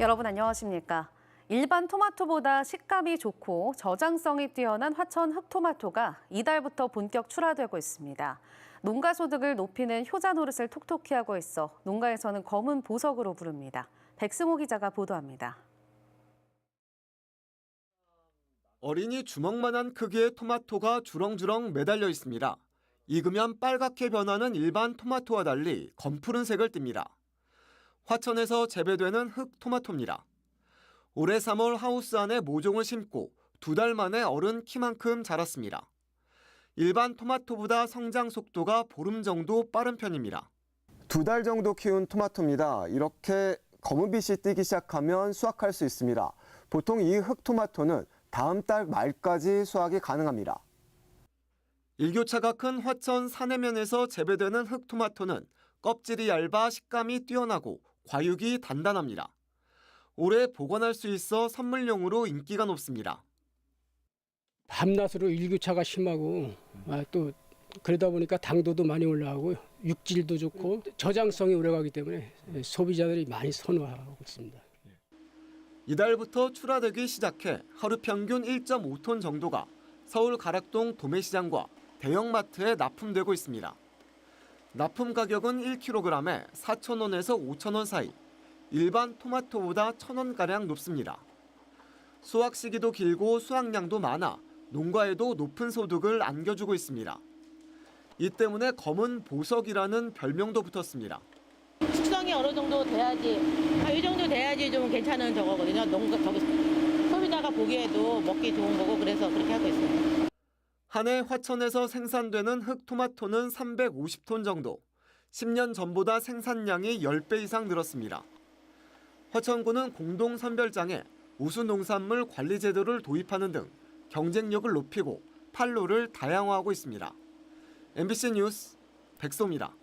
여러분 안녕하십니까? 일반 토마토보다 식감이 좋고 저장성이 뛰어난 화천 흑토마토가 이달부터 본격 출하되고 있습니다. 농가 소득을 높이는 효자 노릇을 톡톡히 하고 있어 농가에서는 검은 보석으로 부릅니다. 백승호 기자가 보도합니다. 어린이 주먹만한 크기의 토마토가 주렁주렁 매달려 있습니다. 익으면 빨갛게 변하는 일반 토마토와 달리 검푸른색을 띱니다. 화천에서 재배되는 흑 토마토입니다. 올해 3월 하우스 안에 모종을 심고 두 달 만에 어른 키만큼 자랐습니다. 일반 토마토보다 성장 속도가 보름 정도 빠른 편입니다. 두 달 정도 키운 토마토입니다. 이렇게 검은빛이 뜨기 시작하면 수확할 수 있습니다. 보통 이 흑토마토는 다음 달 말까지 수확이 가능합니다. 일교차가 큰 화천 산해면에서 재배되는 흑토마토는 껍질이 얇아 식감이 뛰어나고 과육이 단단합니다. 오래 보관할 수 있어 선물용으로 인기가 높습니다. 밤낮으로 일교차가 심하고 아, 또 그러다 보니까 당도도 많이 올라가고 육질도 좋고 저장성이 오래가기 때문에 소비자들이 많이 선호하고 있습니다. 이달부터 출하되기 시작해 하루 평균 1.5톤 정도가 서울 가락동 도매시장과 대형마트에 납품되고 있습니다. 납품 가격은 1kg에 4,000원에서 5,000원 사이, 일반 토마토보다 1,000원가량 높습니다. 수확 시기도 길고 수확량도 많아 농가에도 높은 소득을 안겨주고 있습니다. 이 때문에 검은 보석이라는 별명도 붙었습니다. 숙성이 어느 정도 돼야지 아, 이 정도 돼야지 좀 괜찮은 저거거든요. 농가 저기 소비자가 보기에도 먹기 좋은 거고 그래서 그렇게 하고 있어요. 한 해 화천에서 생산되는 흑토마토는 350톤 정도. 10년 전보다 생산량이 10배 이상 늘었습니다. 화천군은 공동 선별장에 우수 농산물 관리 제도를 도입하는 등 경쟁력을 높이고 판로를 다양화하고 있습니다. MBC 뉴스 백소입니다.